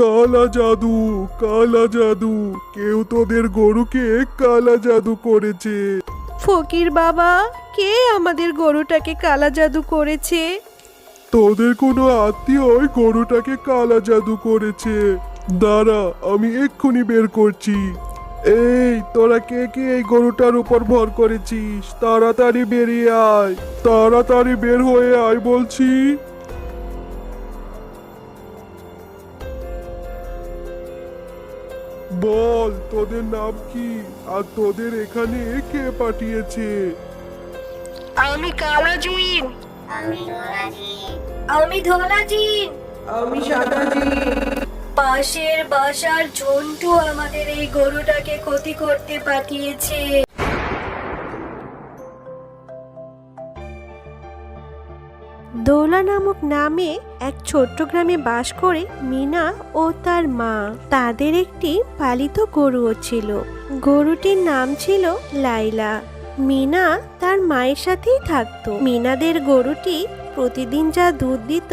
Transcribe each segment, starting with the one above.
কালা জাদু কালা জাদু। কেউ তোদের গরুকে কালা জাদু করেছে। ফকির বাবা কে আমাদের গরুটাকে কালা জাদু করেছে? তোদের কোনো আত্মীয় ওই গরুটাকে কালা জাদু করেছে। দাঁড়া আমি এক্ষুনি বের করছি। এই তোরা কে কে এই গরুটার উপর ভর করেছিস? তাড়াতাড়ি বেরিয়ে আয়। তাড়াতাড়ি বের হয়ে আয় বলছি। বল তোদের নাম কি? আর তোদের এখানে কে পাঠিয়েছে? আমি কালা জুইন আমি ধোলাজিন আমি সাদাজিন পাশের বাসার ঝন্টু আমাদের এই গরুটাকে ক্ষতি করতে পাঠিয়েছে। দোলা নামক নামে এক ছোট্ট গ্রামে বাস করে মিনা ও তার মা। তাদের একটি পালিত গরুও ছিল। গরুটির নাম ছিল লাইলা। মিনা তার মায়ের সাথেই থাকতো। মিনাদের গরুটি প্রতিদিন যা দুধ দিত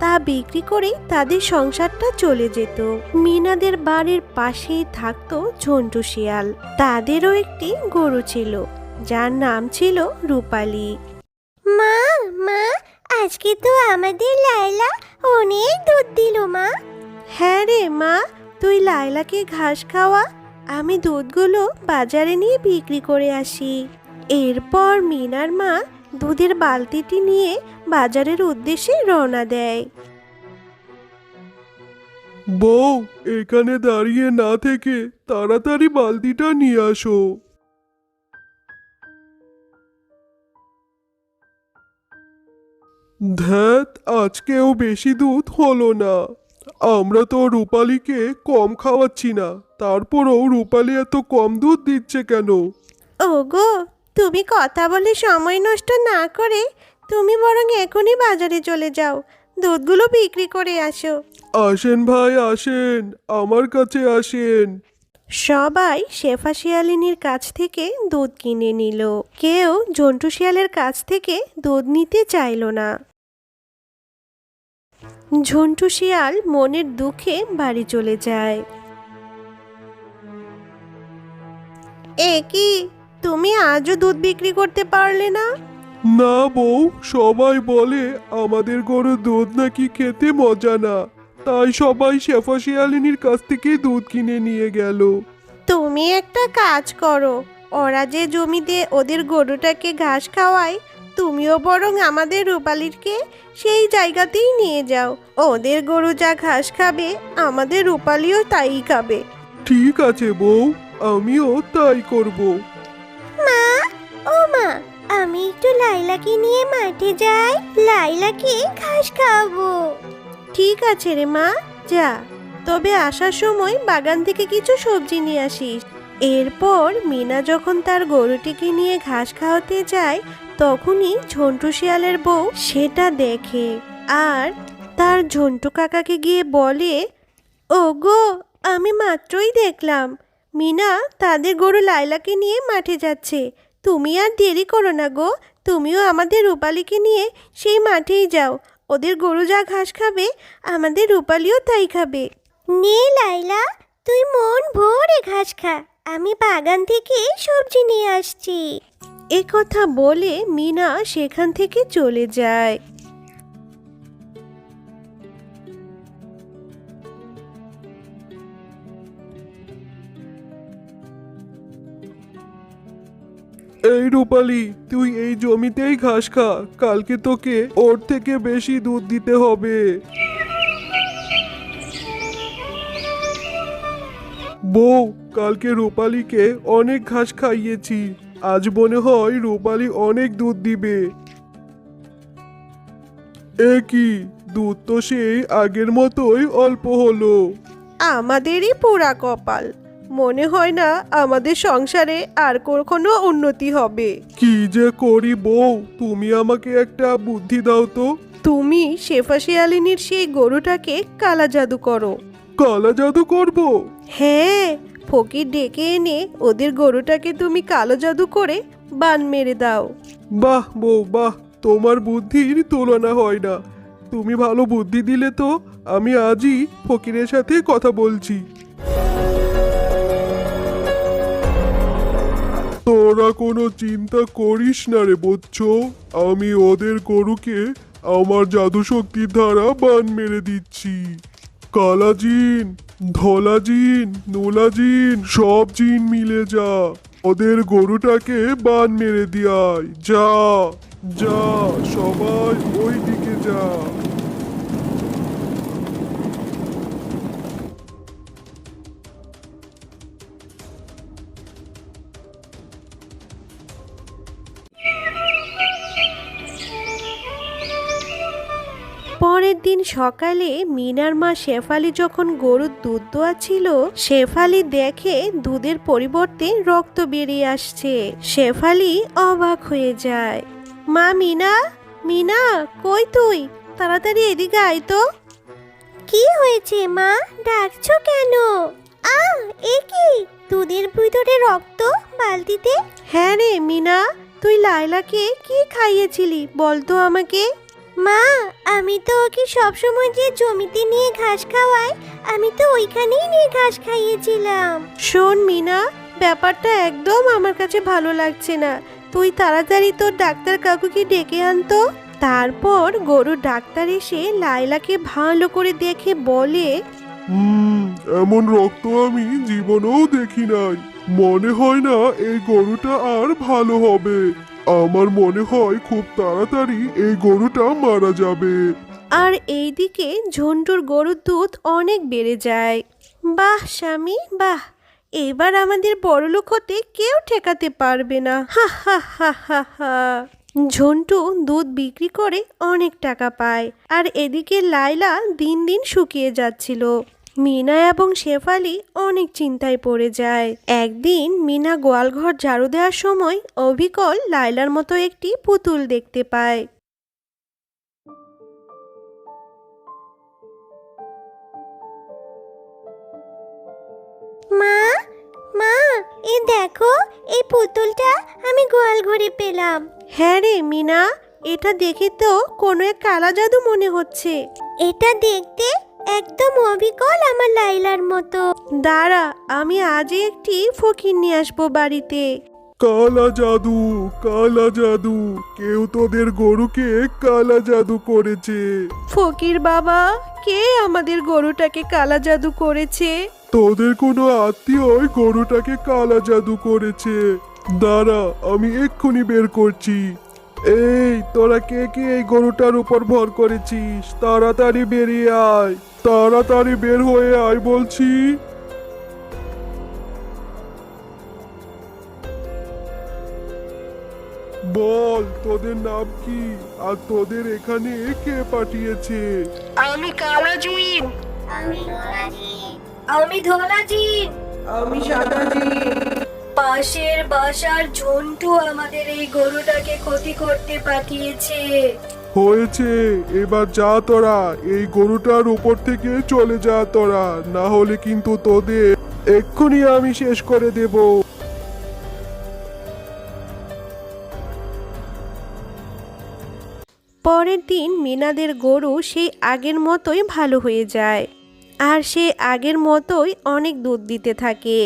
তা বিক্রি করে তাদের সংসারটা চলে যেত। মিনাদের বাড়ির পাশেই থাকতো ঝন্টু শিয়াল। তাদেরও একটি গরু ছিল, যার নাম ছিল রূপালী। মা আজকে তো আমাদের লাইলা অনেক দুধ দিল মা। হ্যাঁ রে মা। তুই লায়লাকে ঘাস খাওয়া আমি দুধগুলো বাজারে নিয়ে বিক্রি করে আসি। এরপর মিনার মা দুধের বালতিটি নিয়ে বাজারের উদ্দেশ্যে রওনা দেয়। বউ এখানে দাঁড়িয়ে না থেকে তাড়াতাড়ি বালতিটা নিয়ে আসো। ধ্যাত আজকেও বেশি দুধ হলো না। আমরা তো রূপালীকে কম খাওয়াচ্ছি না তারপরও রূপালী এত কম দুধ দিচ্ছে কেন? ওগো তুমি কথা বলে সময় নষ্ট না করে তুমি বরং এখনই বাজারে চলে যাও দুধগুলো বিক্রি করে আসো। আসেন ভাই আসেন আমার কাছে আসেন। সবাই শেফা শিয়ালিনীর কাছ থেকে দুধ কিনে নিল। কেউ জন্টু শিয়ালের কাছ থেকে দুধ নিতে চাইল না। ঝন্টু শিয়াল মনের দুঃখে বাড়ি চলে যায়। এ কি তুমি আজও দুধ বিক্রি করতে পারলে না? না বউ সবাই বলে আমাদের গরুর দুধ নাকি খেতে মজা না। তাই সবাই শেফা শিয়ালিনীর কাছ থেকে দুধ কিনে নিয়ে গেল। তুমি একটা কাজ করো ওরা যে জমিতে ওদের গরুটাকে ঘাস খাওয়ায় তুমিও বরং আমাদের রূপালীরকে সেই জায়গাতেই নিয়ে যাও। ওদের গরু যা ঘাস খাবে আমাদের রূপালীও তাই খাবে। ঠিক আছে বউ আমিও তাই করব। মা ও মা আমি একটু লাইলাকে নিয়ে মাঠে যাই লাইলাকে ঘাস খাওয়াবো। ঠিক আছে রে মা যা। তবে আসার সময় বাগান থেকে কিছু সবজি নিয়ে আসিস। এরপর মিনা যখন তার গরুটিকে নিয়ে ঘাস খাওয়াতে যায় তখনই ঝন্টু শিয়ালের বউ সেটা দেখে আর তার ঝন্টু কাকাকে গিয়ে বলে ও গো আমি মাত্রই দেখলাম। মিনা তাদের গরু লাইলাকে নিয়ে মাঠে যাচ্ছে। তুমি আর দেরি করো না গো। তুমিও আমাদের রূপালীকে নিয়ে সেই মাঠেই যাও। ওদের গরু যা ঘাস খাবে, আমাদের রূপালিও তাই খাবে। নে লাইলা, তুই মন ভরে ঘাস খা। আমি বাগান থেকে সবজি নিয়ে আসছি। এ কথা বলে মিনা সেখান থেকে চলে যায়। এই রূপালি, তুই এই জমিতেই ঘাস খা। কালকে তোকে ওর থেকে বেশি দুধ দিতে হবে। বউ, কালকে রূপালীকে অনেক ঘাস খাইয়েছি। আজ মনে হয় রূপালী অনেক দুধ দিবে। এ কি দুধ তো সেই আগের মতোই অল্প হলো। আমাদেরই পোড়া কপাল। মনে হয় না আমাদের সংসারে আর কখনো উন্নতি হবে। কি যে করি বউ তুমি আমাকে একটা বুদ্ধি দাও তো। তুমি শেফা শিয়ালিনীর সেই গরুটাকে কালা জাদু করো। কালা জাদু করব? হ্যাঁ ফকির ডেকে এনে ওদের গরুটাকে তুমি কালো জাদু করে বান মেরে দাও। বাহ বউ, বাহ, তোমার বুদ্ধির তুলনা হয় না। তুমি ভালো বুদ্ধি দিলে তো আমি আজই ফকিরের সাথে কথা বলছি। তোরা কোনো চিন্তা করিস না রে বচ্চ আমি ওদের গরুকে আমার জাদু শক্তির দ্বারা বান মেরে দিচ্ছি। কালা জিন ধলা জিন নোলা জিন সব জিন মিলে যা। ওদের গরুটাকে বান মেরে দিয়ায় যা যা, সবাই ওই দিকে যা। পরের দিন সকালে মিনার মা শেফালি যখন গরুর দুধ দোয়াচ্ছিল শেফালি দেখে দুধের পরিবর্তে রক্ত বেরিয়ে আসছে। শেফালি অবাক হয়ে যায়। মা, মিনা মিনা, কই তুই? তাড়াতাড়ি এদিকে আয় তো। কি হয়েছে মা? ডাকছো কেন? আ, এ কি? দুধের ভিতরে রক্ত বালতিতে? হ্যাঁ রে, মিনা, তুই লাইলাকে কি খাইয়েছিলি? বলতো আমাকে। মা আমি তো ওকে সবসময় যে জমিতে নিয়ে ঘাস খাওয়াই আমি তো ওইখানেই নিয়ে ঘাস খাইয়েছিলাম। শোন মিনা ব্যাপারটা একদম আমার কাছে ভালো লাগছে না। তুই তাড়াতাড়ি তোর ডাক্তার কাকুকে ডেকে আনতো তারপর গরুর ডাক্তার এসে লাইলাকে ভালো করে দেখে বলে হুম এমন রক্ত আমি জীবনেও দেখি নাই। মনে হয় না এই গরুটা আর ভালো হবে। আমার মনে হয় খুব তাড়াতাড়ি এই গরুটা মারা যাবে। আর এইদিকে ঝন্টুর গরুর দুধ অনেক বেড়ে যায়। বাহ, স্বামী, বাহ। এবার আমাদের বড়লোক হতে কেউ ঠেকাতে পারবে না। হা হা হা হা হা। ঝন্টু দুধ বিক্রি করে অনেক টাকা পায়। আর এদিকে লাইলা দিন দিন শুকিয়ে যাচ্ছিল। মিনা এবং শেফালি অনেক চিন্তায় পড়ে যায়। একদিন মিনা গোয়ালঘর ঝাড়ু দেওয়ার সময় অবিকল লাইলার মতো একটি পুতুল দেখতে পায়। মা মা এই দেখো এই পুতুলটা আমি গোয়াল ঘরে পেলাম। হ্যাঁ রে মিনা এটা দেখে তো কোনো এক কালা জাদু মনে হচ্ছে। এটা দেখতে একদম অবিকল আমার লাইলার মতো। দাঁড়া আমি আজই একটি ফকির নিয়ে আসব বাড়িতে। কালা জাদু কালা জাদু কেউ তোদের গরুকে কালা জাদু করেছে। ফকির বাবা কে আমাদের গরুটাকে কালা জাদু করেছে? তোদের কোনো আত্মীয় গরুটাকে কালা জাদু করেছে। দাঁড়া আমি এক্ষুনি বের করছি। এই তোরা কে কে এই গরুটার উপর ভর করেছিস? তাড়াতাড়ি বেরিয়ে আয়। তাড়াতাড়ি বের হয়ে আয় বলছি। বল তোদের নাম কি? আর তোদের এখানে কে পাঠিয়েছে? আমি কালাজিন আমি ধলাজিন আমি সাদাজি পাশের বাসার ঝন্টু আমাদের এই গরুটাকে ক্ষতি করতে পাঠিয়েছে হয়েছে এবার যা তোরা এই গরুটার উপর থেকে চলে যা তোরা না হলে কিন্তু তোদের এক্ষুনি আমি শেষ করে দেব। পরের দিন মিনাদের গরু সেই আগের মতোই ভালো হয়ে যায়। আর সে আগের মতোই অনেক দুধ দিতে থাকে।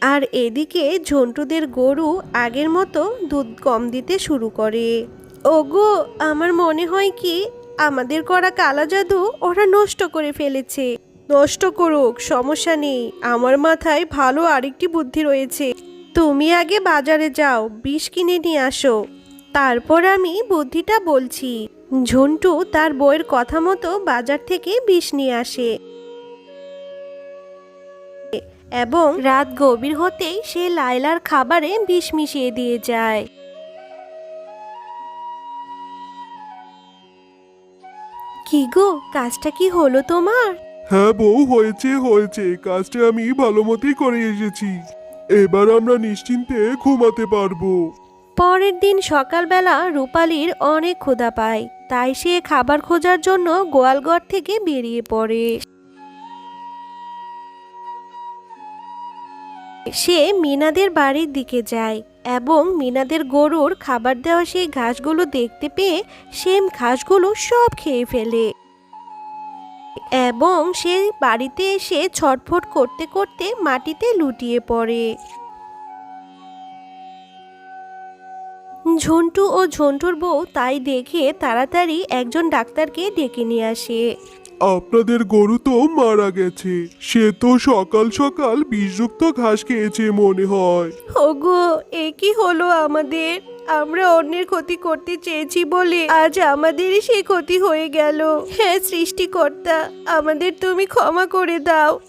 আর এদিকে ঝন্টুদের গরু আগের মতো দুধ কম দিতে শুরু করে। ওগো, আমার মনে হয় কি, আমাদের করা কালা জাদু ওরা নষ্ট করে ফেলেছে। নষ্ট করুক, সমস্যা নেই, আমার মাথায় ভালো আরেকটি বুদ্ধি রয়েছে। তুমি আগে বাজারে যাও, বিষ কিনে নিয়ে আসো। তারপর আমি বুদ্ধিটা বলছি। ঝন্টু তার বইয়ের কথা মতো বাজার থেকে বিষ নিয়ে আসে। এবং রাত গভীর হতেই সে লাইলার খাবারে বিষ মিশিয়ে দিয়ে যায়। কি গো কাজটা কি হলো তোমার? হ্যাঁ বউ হয়েছে হয়েছে। কাজটা আমি ভালো মতোই করে এসেছি। এবার আমরা নিশ্চিন্তে ঘুমাতে পারব। পরের দিন সকালবেলা রূপালীর অনেক ক্ষুধা পায় তাই সে খাবার খোঁজার জন্য গোয়ালঘর থেকে বেরিয়ে পড়ে। সে মিনাদের বাড়ির দিকে যায় এবং মিনাদের গরুর খাবার দেওয়া সেই ঘাসগুলো দেখতে পেয়ে সেম ঘাসগুলো সব খেয়ে ফেলে। এবং সে বাড়িতে এসে ছটফট করতে করতে মাটিতে লুটিয়ে পড়ে। ঝন্টু ও ঝন্টুর বউ তাই দেখে তাড়াতাড়ি একজন ডাক্তারকে ডেকে নিয়ে আসে। আপনাদের গরু তো মারা গেছে। সে তো সকাল সকাল বিষযুক্ত ঘাস খেয়েছে মনে হয়। ওগো, এ কি হলো আমাদের? আমরা অন্যের ক্ষতি করতে চেয়েছি বলে আজ আমাদেরই সেই ক্ষতি হয়ে গেল। হ্যাঁ সৃষ্টিকর্তা, আমাদের তুমি ক্ষমা করে দাও।